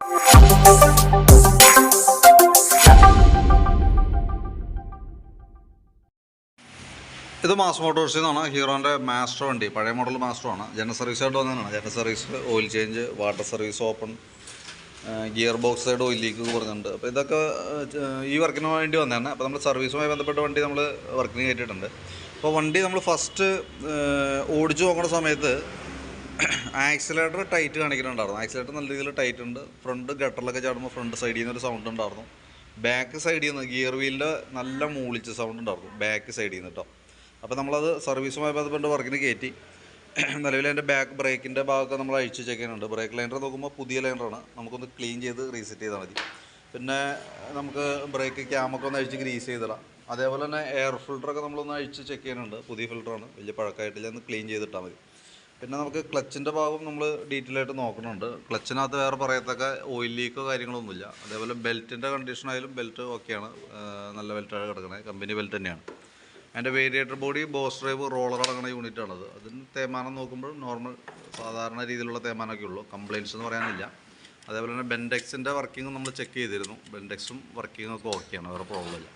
ഇത് മാസ് മോട്ടോഴ്സിൽ നിന്നാണ് ഹീറോന്റെ മാസ്റ്റർ വണ്ടി പഴയ മോഡൽ മാസ്റ്റർ ആണ്. ജനറൽ സർവീസ് ആയിട്ട് വന്നതാണ്. General service oil change water service open gear box side oil leak പറഞ്ഞിട്ടുണ്ട്. അപ്പോൾ ഇതൊക്കെ ഈ വർക്കിന് വേണ്ടി വന്നതാണ്. അപ്പോൾ നമ്മൾ സർവീസുമായി ബന്ധപ്പെട്ട വണ്ടി നമ്മൾ വർക്കിന് കയറ്റിയിട്ടുണ്ട്. അപ്പോൾ വണ്ടി നമ്മൾ ഫസ്റ്റ് ഓടിച്ചു നോക്കുന്ന സമയത്ത് ആക്സിലേറ്റർ ടൈറ്റ് കാണിക്കുന്നുണ്ടായിരുന്നു. ആക്സിലേറ്റർ നല്ല രീതിയിൽ ടൈറ്റ് ഉണ്ട്. ഫ്രണ്ട് ഗട്ടറിലൊക്കെ ചാടുമ്പോൾ ഫ്രണ്ട് സൈഡിൽ നിന്ന് ഒരു സൗണ്ട് ഉണ്ടായിരുന്നു. ബാക്ക് സൈഡിൽ നിന്ന് ഗിയർ വീലിന്റെ നല്ല മൂളിച്ച സൗണ്ട് ഉണ്ടായിരുന്നു. ബാക്ക് സൈഡിൽ നിന്ന് കേട്ടോ അപ്പോൾ നമ്മളത് സർവീസുമായി ബന്ധപ്പെട്ട് വർക്കിന് കയറ്റി നിലവിൽ അതിന്റെ ബാക്ക് ബ്രേക്കിന്റെ ഭാഗമൊക്കെ നമ്മൾ അഴിച്ച് ചെക്ക് ചെയ്യുന്നുണ്ട്. ബ്രേക്ക് ലൈനർ നോക്കുമ്പോൾ പുതിയ ലൈനറാണ് നമുക്കൊന്ന് ക്ലീൻ ചെയ്ത് റീസെറ്റ് ചെയ്താൽ മതി. പിന്നെ നമുക്ക് ബ്രേക്ക് ക്യാമൊക്കെ ഒന്ന് അഴിച്ച് ഗ്രീസ് ചെയ്തിടാം. അതേപോലെ തന്നെ എയർ ഫിൽറ്ററൊക്കെ നമ്മളൊന്ന് അഴിച്ച് ചെക്ക് ചെയ്യുന്നുണ്ട്. പുതിയ ഫിൽട്ടറാണ് വലിയ പഴക്കമായിട്ടില്ല. ഒന്ന് ക്ലീൻ ചെയ്തിട്ടാൽ മതി. പിന്നെ നമുക്ക് ക്ലച്ചിന്റെ ഭാഗം നമ്മൾ ഡീറ്റെയിൽ ആയിട്ട് നോക്കുന്നുണ്ട്. ക്ലച്ചിനകത്ത് വേറെ പറയത്തക്ക ഓയിൽ ലീക്കോ കാര്യങ്ങളൊന്നുമില്ല. അതേപോലെ ബെൽറ്റിന്റെ കണ്ടീഷൻ ആയാലും ബെൽറ്റ് ഓക്കെയാണ് നല്ല ബെൽറ്റാണ് കിടക്കുന്നത് കമ്പനി ബെൽറ്റ് തന്നെയാണ്. അതിന്റെ variator body boss drive roller അടങ്ങുന്ന യൂണിറ്റാണത് അതിന് തേമാനം നോക്കുമ്പോൾ നോർമൽ സാധാരണ രീതിയിലുള്ള തേമാനമൊക്കെ ഉള്ളൂ. കംപ്ലയിൻസ് എന്ന് പറയാനില്ല. അതേപോലെ തന്നെ ബെൻഡെക്സിന്റെ വർക്കിംഗ് നമ്മൾ ചെക്ക് ചെയ്തിരുന്നു. ബെൻഡെക്സും വർക്കിംഗ് ഒക്കെ ഓക്കെയാണ് വേറെ പ്രോബ്ലം ഇല്ല.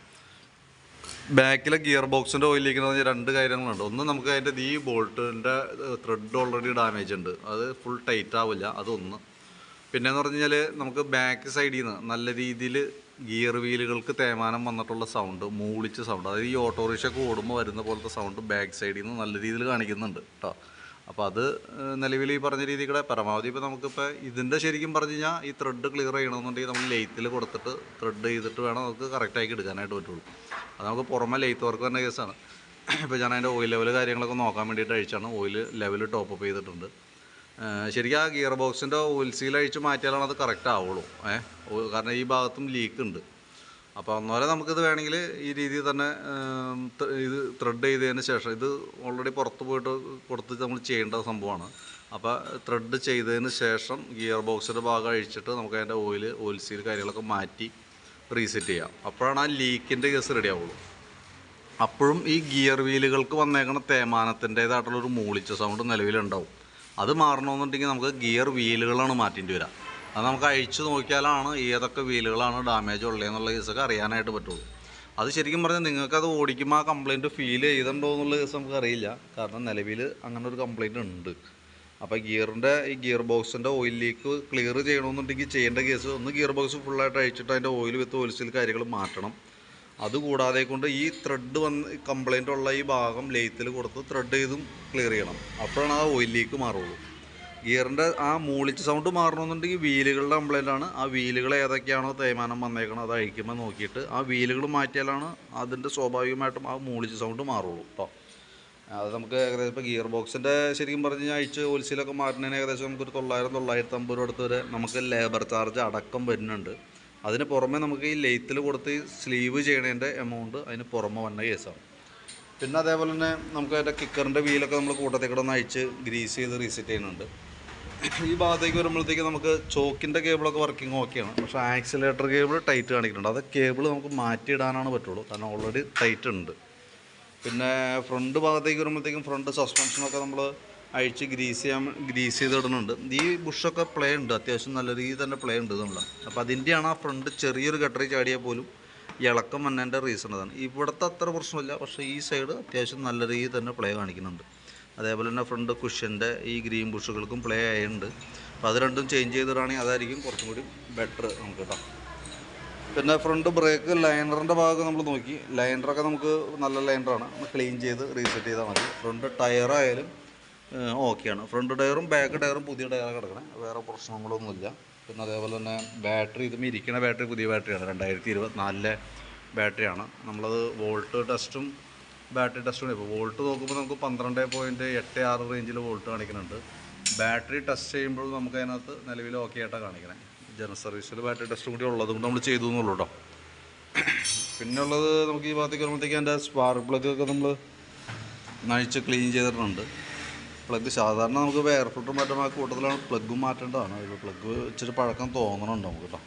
ബാക്കിലെ ഗിയർ ബോക്സിന്റെ ഓയിലേക്ക് എന്ന് പറഞ്ഞാൽ രണ്ട് കാര്യങ്ങളുണ്ട്. ഒന്ന് നമുക്ക് അതിന്റെ ഈ ബോൾട്ടിന്റെ ത്രെഡ് ഓൾറെഡി ഡാമേജ് ഉണ്ട്. അത് ഫുൾ ടൈറ്റ് ആവില്ല അതൊന്ന്. പിന്നെ എന്ന് പറഞ്ഞു കഴിഞ്ഞാൽ നമുക്ക് ബാക്ക് സൈഡിൽ നിന്ന് നല്ല രീതിയിൽ ഗിയർ വീലുകൾക്ക് തേമാനം വന്നിട്ടുള്ള സൗണ്ട് മൂളിച്ച സൗണ്ട് അതായത് ഈ ഓട്ടോറിക്ഷ ഓടുമ്പോൾ വരുന്ന പോലത്തെ സൗണ്ട് ബാക്ക് സൈഡിൽ നിന്ന് നല്ല രീതിയിൽ കാണിക്കുന്നുണ്ട് കേട്ടോ അപ്പോൾ അത് നിലവിൽ ഈ പറഞ്ഞ രീതിയിൽ കൂടെ പരമാവധി ഇപ്പോൾ നമുക്കിപ്പോൾ ഇതിന്റെ ശരിക്കും പറഞ്ഞു കഴിഞ്ഞാൽ ഈ ത്രെഡ് ക്ലിയർ ചെയ്യണമെന്നുണ്ടെങ്കിൽ നമ്മൾ ലെയ്ത്തിൽ കൊടുത്തിട്ട് ത്രെഡ് ചെയ്തിട്ട് വേണം നമുക്ക് കറക്റ്റാക്കി എടുക്കാനായിട്ട് പറ്റുള്ളൂ. അത് നമുക്ക് പുറമെ ലെയ്ത്ത് വർക്ക് തന്നെ കേസാണ്. ഇപ്പോൾ ഞാൻ അതിന്റെ ഓയിൽ ലെവൽ കാര്യങ്ങളൊക്കെ നോക്കാൻ വേണ്ടിയിട്ട് അഴിച്ചാണ്. ഓയിൽ ലെവൽ ടോപ്പ് അപ്പ് ചെയ്തിട്ടുണ്ട്. ശരിക്കും ആ ഗിയർ ബോക്സിന്റെ ഓയിൽ സീൽ അഴിച്ച് മാറ്റിയാലാണ് അത് കറക്റ്റ് ആവുള്ളൂ. ഏഹ് കാരണം ഈ ഭാഗത്തും ലീക്ക് ഉണ്ട്. അപ്പോൾ അന്നേരം നമുക്കിത് വേണമെങ്കിൽ ഈ രീതിയിൽ തന്നെ ഇത് ത്രെഡ് ചെയ്തതിന് ശേഷം ഇത് ഓൾറെഡി പുറത്ത് പോയിട്ട് കൊടുത്ത് നമ്മൾ ചെയ്യേണ്ട സംഭവമാണ്. അപ്പോൾ ത്രെഡ് ചെയ്തതിന് ശേഷം ഗിയർ ബോക്സിന്റെ ഭാഗം അഴിച്ചിട്ട് നമുക്ക് അതിന്റെ ഓയിൽ ഓയിൽ സീൽ കാര്യങ്ങളൊക്കെ മാറ്റി റീസെറ്റ് ചെയ്യാം. അപ്പോഴാണ് ആ ലീക്കിന്റെ കേസ് റെഡി ആവുള്ളൂ. അപ്പോഴും ഈ ഗിയർ വീലുകൾക്ക് വന്നേക്കണ തേമാനത്തിന്റേതായിട്ടുള്ളൊരു മൂളിച്ച സൗണ്ട് നിലവിലുണ്ടാവും. അത് മാറണമെന്നുണ്ടെങ്കിൽ നമുക്ക് ഗിയർ വീലുകളാണ് മാറ്റേണ്ടി വരിക. അത് നമുക്ക് അഴിച്ചു നോക്കിയാലാണ് ഏതൊക്കെ വീലുകളാണ് ഡാമേജ് ഉള്ളതെന്നുള്ള കേസൊക്കെ അറിയാനായിട്ട് പറ്റുള്ളൂ. അത് ശരിക്കും പറഞ്ഞാൽ നിങ്ങൾക്കത് ഓടിക്കുമ്പോൾ ആ കംപ്ലയിന്റ് ഫീൽ ചെയ്തിട്ടുണ്ടോ എന്നുള്ള കേസ് നമുക്ക് അറിയില്ല. കാരണം നിലവിൽ അങ്ങനെ ഒരു കംപ്ലയിന്റ് ഉണ്ട്. അപ്പോൾ ഗിയറിന്റെ ഈ ഗിയർ ബോക്സിന്റെ ഓയിൽ ലീക്ക് ക്ലിയർ ചെയ്യണമെന്നുണ്ടെങ്കിൽ ചെയ്യേണ്ട കേസ് ഒന്ന് ഗിയർ ബോക്സ് ഫുള്ളായിട്ട് അഴിച്ചിട്ട് അതിന്റെ ഓയിൽ വിത്ത് ഓയിൽസിൽ കാര്യങ്ങൾ മാറ്റണം. അതുകൂടാതെ കൊണ്ട് ഈ ത്രെഡ് വന്ന് കംപ്ലയിന്റ് ഉള്ള ഈ ഭാഗം ലെയ്ത്തിൽ കൊടുത്ത് ത്രെഡ് ചെയ്തും ക്ലിയർ ചെയ്യണം. അപ്പോഴാണ് ആ ഓയിൽ ലീക്ക് മാറുള്ളൂ. ഗിയറിന്റെ ആ മൂളിച്ച് സൗണ്ട് മാറണമെന്നുണ്ടെങ്കിൽ വീലുകളുടെ കംപ്ലൈന്റ് ആണ്. ആ വീലുകൾ ഏതൊക്കെയാണോ തേയ്മാനം വന്നേക്കണം അത് അഴിക്കുമ്പോൾ നോക്കിയിട്ട് ആ വീലുകൾ മാറ്റിയാലാണ് അതിന്റെ സ്വാഭാവികമായിട്ടും ആ മൂളിച്ച് സൗണ്ട് മാറുള്ളൂ കേട്ടോ അത് നമുക്ക് ഏകദേശം ഇപ്പോൾ ഗിയർ ബോക്സിന്റെ ശരിക്കും പറഞ്ഞു കഴിഞ്ഞാൽ അഴിച്ച് ഹോൾസെയിലൊക്കെ മാറ്റുന്നതിന് ഏകദേശം നമുക്കൊരു തൊള്ളായിരം തൊള്ളായിരത്തി അമ്പത് രൂപ അടുത്ത് വരെ നമുക്ക് ലേബർ ചാർജ് അടക്കം വരുന്നുണ്ട്. അതിന് പുറമെ നമുക്ക് ഈ ലെയ്ത്തിൽ കൊടുത്ത് സ്ലീവ് ചെയ്യണതിന്റെ എമൗണ്ട് അതിന് പുറമെ വന്ന കേസാണ് പിന്നെ അതേപോലെ തന്നെ നമുക്ക് അതിന്റെ കിക്കറിന്റെ വീലൊക്കെ നമ്മൾ കൂട്ടത്തിൽ ഒന്ന് അഴിച്ച് ഗ്രീസ് ചെയ്ത് റീസെറ്റ് ചെയ്യുന്നുണ്ട്. ഈ ഭാഗത്തേക്ക് വരുമ്പോഴത്തേക്ക് നമുക്ക് ചോക്കിന്റെ കേബിളൊക്കെ വർക്കിംഗ് ഓക്കെയാണ് പക്ഷേ ആക്സിലേറ്റർ കേബിൾ ടൈറ്റ് കാണിക്കുന്നുണ്ട്. അത് കേബിൾ നമുക്ക് മാറ്റിയിടാനാണ് പറ്റുള്ളൂ. കാരണം ഓൾറെഡി ടൈറ്റ് ഉണ്ട്. പിന്നെ ഫ്രണ്ട് ഭാഗത്തേക്ക് വരുമ്പോഴത്തേക്കും ഫ്രണ്ട് സസ്പെൻഷനൊക്കെ നമ്മൾ അഴിച്ച് ഗ്രീസ് ചെയ്യാൻ ഗ്രീസ് ചെയ്തിടുന്നുണ്ട്. ഈ ബുഷൊക്കെ പ്ലേ ഉണ്ട്. അത്യാവശ്യം നല്ല രീതിയിൽ തന്നെ പ്ലേ ഉണ്ട് നമ്മൾ അപ്പോൾ അതിന്റെയാണ് ആ ഫ്രണ്ട് ചെറിയൊരു ഗട്ടറി ചാടിയാൽ പോലും ഇളക്കം വന്നതിന്റെ റീസൺ അതാണ്. ഇവിടുത്തെ അത്ര പ്രശ്നമില്ല. പക്ഷേ ഈ സൈഡ് അത്യാവശ്യം നല്ല രീതിയിൽ തന്നെ പ്ലേ കാണിക്കുന്നുണ്ട്. അതേപോലെ തന്നെ ഫ്രണ്ട് കുഷ്യന്റെ ഈ ഗ്രീൻ ബുഷുകൾക്കും പ്ലേ ആയിട്ടുണ്ട്. അപ്പോൾ അത് രണ്ടും ചേഞ്ച് ചെയ്തിടാണെങ്കിൽ അതായിരിക്കും കുറച്ചും കൂടി ബെറ്റർ നമുക്ക് കേട്ടോ പിന്നെ ഫ്രണ്ട് ബ്രേക്ക് ലൈനറിന്റെ ഭാഗം നമ്മൾ നോക്കി. ലൈനറൊക്കെ നമുക്ക് നല്ല ലൈനറാണ് ഒന്ന് ക്ലീൻ ചെയ്ത് റീസെറ്റ് ചെയ്താൽ മതി. ഫ്രണ്ട് ടയറായാലും ഓക്കെയാണ് ഫ്രണ്ട് ടയറും ബാക്ക് ടയറും പുതിയ ടയറാണ് കിടക്കണേ. വേറെ പ്രശ്നങ്ങളൊന്നുമില്ല. പിന്നെ അതേപോലെ തന്നെ ബാറ്ററി ഇതും ഇരിക്കുന്ന ബാറ്ററി പുതിയ ബാറ്ററിയാണ് രണ്ടായിരത്തി ഇരുപത്തിനാലിലെ ബാറ്ററിയാണ് നമ്മളത് വോൾട്ട് ടെസ്റ്റും ബാറ്ററി ടെസ്റ്റ് ഇപ്പോൾ വോൾട്ട് നോക്കുമ്പോൾ നമുക്ക് പന്ത്രണ്ട് പോയിന്റ് എട്ട് ആറ് റേഞ്ചിൽ വോൾട്ട് കാണിക്കുന്നുണ്ട്. ബാറ്ററി ടെസ്റ്റ് ചെയ്യുമ്പോൾ നമുക്ക് അതിനകത്ത് നിലവിൽ ഓക്കെ ആയിട്ടാണ് കാണിക്കണേ. ജനറൽ സർവീസിൽ ബാറ്ററി ടെസ്റ്റും കൂടി ഉള്ളത് കൊണ്ട് നമ്മൾ ചെയ്തു എന്നുള്ളൂ കേട്ടോ. പിന്നെ ഉള്ളത് നമുക്ക് ഈ ഭാഗത്തേക്ക് വരുമ്പോഴത്തേക്ക് അതിന്റെ സ്പാർക്ക് പ്ലഗ് ഒക്കെ നമ്മൾ നഴിച്ച് ക്ലീൻ ചെയ്തിട്ടുണ്ട്. പ്ലഗ് സാധാരണ നമുക്ക് എയർ ഫിൽറ്റർ മാറ്റാൻ ആ കൂട്ടത്തിലാണ് പ്ലഗ് മാറ്റേണ്ടതാണ്. പ്ലഗ് ഇച്ചിരി പഴക്കം തോന്നണുണ്ട് നമുക്ക് കേട്ടോ.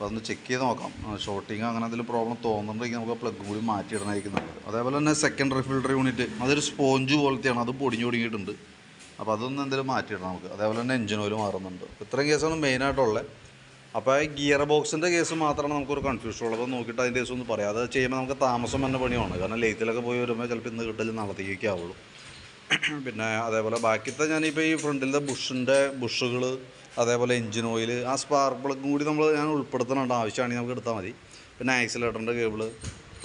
അപ്പോൾ അതൊന്ന് ചെക്ക് ചെയ്ത് നോക്കാം. ഷോർട്ടിങ് അങ്ങനെ എന്തെങ്കിലും പ്രോബ്ലം തോന്നുന്നുണ്ടെങ്കിൽ നമുക്ക് പ്ലഗ് കൂടി മാറ്റിയിടണമായിരിക്കും നല്ലത്. അതേപോലെ തന്നെ സെക്കൻഡ് റിഫിൽഡർ യൂണിറ്റ് അതൊരു സ്പോഞ്ച് പോലത്തെയാണ്. അത് പൊടിഞ്ഞു പൊടിഞ്ഞിട്ടുണ്ട്. അപ്പോൾ അതൊന്നും എന്തെങ്കിലും മാറ്റിയിടണം നമുക്ക്. അതേപോലെ തന്നെ എഞ്ചിൻ ഓയിൽ മാറുന്നുണ്ട്. ഇത്രയും കേസാണ് മെയിനായിട്ടുള്ളത് അപ്പോൾ ഈ ഗിയർ ബോക്സിന്റെ കേസ് മാത്രമാണ് നമുക്കൊരു കൺഫ്യൂഷൻ ഉള്ളത്. നോക്കിയിട്ട് അതിന്റെ കേസ് ഒന്ന് പറയാം. അത് ചെയ്യുമ്പോൾ നമുക്ക് താമസം തന്നെ പണിയാണ്. കാരണം ലേത്തിലൊക്കെ പോയി വരുമ്പോൾ ചിലപ്പോൾ ഇന്ന് കിട്ടൽ നാളത്തേക്കൊക്കെ പിന്നെ അതേപോലെ ബാക്കിത്തെ ഞാനിപ്പോൾ ഈ ഫ്രണ്ടിലത്തെ ബുഷിന്റെ ബുഷുകൾ അതേപോലെ എഞ്ചിൻ ഓയിൽ ആ സ്പാർക്ക് പ്ലഗും കൂടി നമ്മൾ ഞാൻ ഉൾപ്പെടുത്തണേണ്ട. ആവശ്യമാണെങ്കിൽ നമുക്ക് എടുത്താൽ മതി. പിന്നെ ആക്സിലേറ്ററിന്റെ കേബിൾ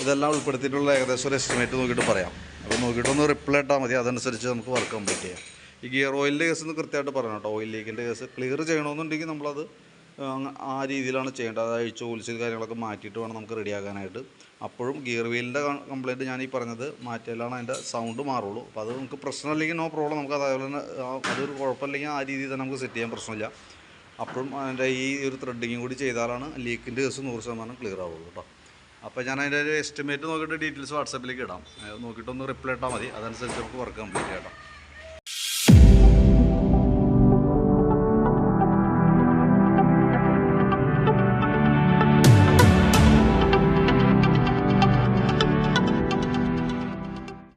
ഇതെല്ലാം ഉൾപ്പെടുത്തിയിട്ടുള്ള ഏകദേശം ഒരു എസ്റ്റിമേറ്റ് നോക്കിയിട്ട് പറയാം. അപ്പോൾ നോക്കിയിട്ടൊന്ന് റിപ്ലൈ ഇട്ടാൽ മതി. അതനുസരിച്ച് നമുക്ക് വർക്ക് കംപ്ലീറ്റ് ചെയ്യാം. ഈ ഗിയർ ഓയിലിന്റെ കേസ് ഒന്ന് കൃത്യമായിട്ട് പറയണം കേട്ടോ ഓയിൽ ലീക്കിന്റെ കേസ് ക്ലിയർ ചെയ്യണമെന്നുണ്ടെങ്കിൽ നമ്മളത് ആ രീതിയിലാണ് ചെയ്യേണ്ടത്. അതായത് അഴിച്ച് കാര്യങ്ങളൊക്കെ മാറ്റിയിട്ട് വേണം നമുക്ക് റെഡിയാക്കാനായിട്ട് അപ്പോഴും ഗിയർ വീലിന്റെ കംപ്ലയിന്റ് ഞാൻ ഈ പറഞ്ഞത് മാറ്റിയാലാണ് അതിന്റെ സൗണ്ട് മാറുള്ളൂ. അപ്പോൾ അത് നമുക്ക് പ്രശ്നമില്ലെങ്കിൽ നോ പ്രോബ്ലം നമുക്ക് അതേപോലെ തന്നെ അതൊരു കുഴപ്പമില്ലെങ്കിൽ ആ രീതിയിൽ തന്നെ നമുക്ക് സെറ്റ് ചെയ്യാൻ പ്രശ്നമില്ല. അപ്പോഴും അതിന്റെ ഈ ഒരു ത്രെഡിങ്ങും കൂടി ചെയ്താലാണ് ലീക്കിന്റെ കേസ് നൂറ് ശതമാനം ക്ലിയർ ആവുള്ളൂ കേട്ടോ അപ്പോൾ ഞാൻ അതിന്റെ ഒരു എസ്റ്റിമേറ്റ് നോക്കിയിട്ട് ഡീറ്റെയിൽസ് വാട്സാപ്പിലേക്ക് ഇടാം. നോക്കിയിട്ടൊന്ന് റിപ്ലൈ ഇട്ടാൽ മതി. അതനുസരിച്ച് നമുക്ക് വർക്ക് കംപ്ലീറ്റ് ചെയ്യാം